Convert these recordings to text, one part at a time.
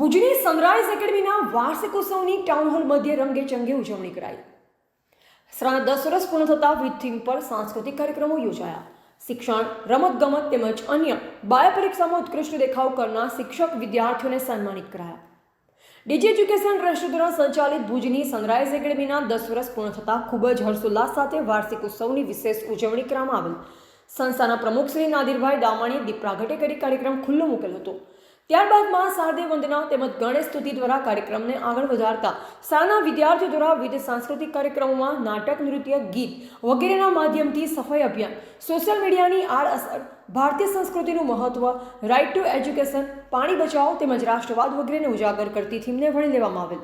ભુજની સનરાઈઝ એકેડમીના વાર્ષિક ઉત્સવની ટાઉન હોલ મધ્ય રંગે ચંગે ઉજવણી કરાઈ. સાડા દસ વર્ષ પૂર્ણ થતા વિથ થીમ પર સાંસ્કૃતિક કાર્યક્રમો યોજાયા. શિક્ષણ, રમતગમત તેમજ અન્ય બાય પરીક્ષામાં ઉત્કૃષ્ટ દેખાવ કરનાર શિક્ષક વિદ્યાર્થીઓને સન્માનિત કરાયા. ડીજી એજ્યુકેશન ટ્રસ્ટ દ્વારા સંચાલિત ભુજની સનરાઈઝ એકેડમીના દસ વર્ષ પૂર્ણ થતાં ખૂબ જ હર્ષોલ્લાસ સાથે વાર્ષિક ઉત્સવની વિશેષ ઉજવણી કરવામાં આવેલ. સંસ્થાના પ્રમુખ શ્રી નાદિરભાઈ દામાણીએ દીપ પ્રાગટ્ય કરી કાર્યક્રમ ખુલ્લો મૂકેલો હતો. ત્યારબાદ મા શારદે વંદના તેમજ ગણેશ સ્તુતિ દ્વારા કાર્યક્રમને આગળ વધારતા શાળાના વિદ્યાર્થીઓ દ્વારા વિવિધ સાંસ્કૃતિક કાર્યક્રમોમાં નાટક, નૃત્ય, ગીત વગેરેના માધ્યમથી સફાઈ અભિયાન, સોશિયલ મીડિયાની આડઅસર ભારતીય સંસ્કૃતિનું મહત્વ રાઇટ ટુ એજ્યુકેશન પાણી બચાવ તેમજ રાષ્ટ્રવાદ વગેરેને ઉજાગર કરતી થીમને વળી લેવામાં આવેલ.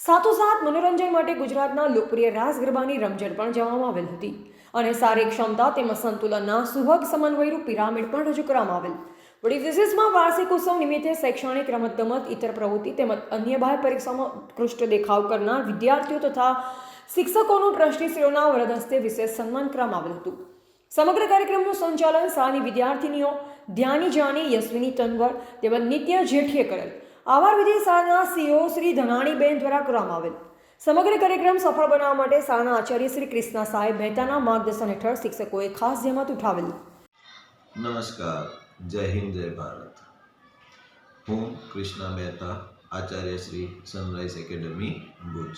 સાથોસાથ મનોરંજન માટે ગુજરાતના લોકપ્રિય રાસ ગરબાની રમઝટ પણ જવામાં આવેલ હતી અને શારીરિક ક્ષમતા તેમજ સંતુલનના સુભગ સમન્વયરૂપ પિરામિડ પણ રજૂ કરવામાં આવેલ. વળી વિશેષમાં વાર્ષિક ઉત્સવ નિમિત્તે શૈક્ષણિક રમતગમત, ઇતર પ્રવૃત્તિ તેમજ અન્ય બાહ્ય પરીક્ષામાં ઉત્કૃષ્ટ દેખાવ કરનાર વિદ્યાર્થીઓ તથા શિક્ષકોનું ટ્રસ્ટીશ્રીઓના વરદ હસ્તે વિશેષ સન્માન કરવામાં આવ્યું હતું. સમગ્ર કાર્યક્રમનું સંચાલન શાળાની વિદ્યાર્થીનીઓ ધ્યાની જાની યશ્વિની તનવર તેમજ નિત્ય જેઠીએ કરેલ. આભાર વિધિ શાળાના સીઓ શ્રી ધનાણીબેન દ્વારા કરવામાં આવેલ. સમગ્ર કાર્યક્રમ સફળ બનાવવા માટે શાળાના આચાર્ય શ્રી કૃષ્ણા સાહેબ મહેતાના માર્ગદર્શન હેઠળ શિક્ષકોએ ખાસ જહેમત ઉઠાવેલ. નમસ્કાર. જય હિન્દ, જય ભારત. હું કૃષ્ણા મહેતા, આચાર્ય શ્રી સનરાઈઝ એકેડમી ભુજ.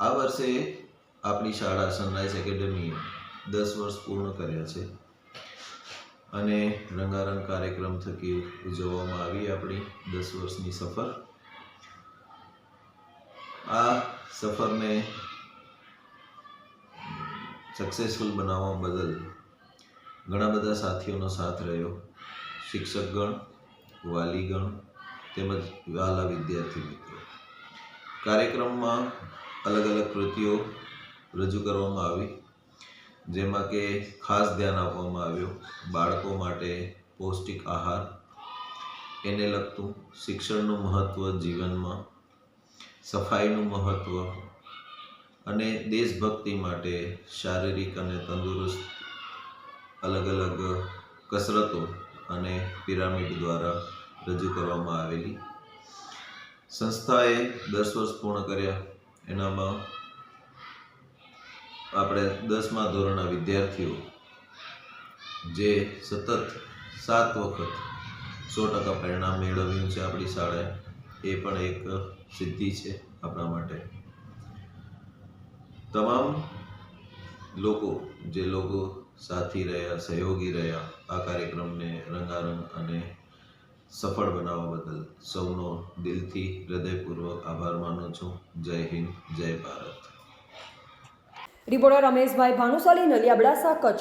આ વર્ષે આપણી શાળા સનરાઈઝ એકેડમીએ દસ વર્ષ પૂર્ણ કર્યા છે અને રંગારંગ કાર્યક્રમ થકી ઉજવવામાં આવી આપણી દસ વર્ષની સફર. આ સફરને સક્સેસફુલ બનાવવા બદલ ઘણા બધા સાથીઓનો સાથ રહ્યો. શિક્ષકગણ, વાલીગણ તેમજ વાલા વિદ્યાર્થી મિત્રો. કાર્યક્રમમાં અલગ અલગ કૃતિઓ રજૂ કરવામાં આવી, જેમાં કે ખાસ ધ્યાન આપવામાં આવ્યું, બાળકો માટે પૌષ્ટિક આહાર, એને લગતું શિક્ષણનું મહત્ત્વ જીવનમાં, સફાઈનું મહત્ત્વ અને દેશભક્તિ માટે શારીરિક અને તંદુરસ્ત અલગ અલગ કસરતો અને પિરામિડ દ્વારા રજૂ કરવામાં આવેલી. સંસ્થાએ દસ વર્ષ પૂર્ણ કર્યા. એનામાં આપણે દસમા ધોરણના વિદ્યાર્થીઓ, જે સતત સાત વખત સો ટકા પરિણામ મેળવ્યું છે આપણી શાળાએ, એ પણ એક સિદ્ધિ છે આપણા માટે. તમામ લોકો, જે લોકો સાથી રહ્યા, સહયોગી રહ્યા આ કાર્યક્રમને રંગારંગ અને સફળ બનાવવા બદલ સૌનો દિલથી હૃદયપૂર્વક આભાર માનું છું. જય હિન્દ, જય ભારત. રિપોર્ટર રમેશભાઈ ભાનુશાલી નલિયા અબડાસા કચ્છ.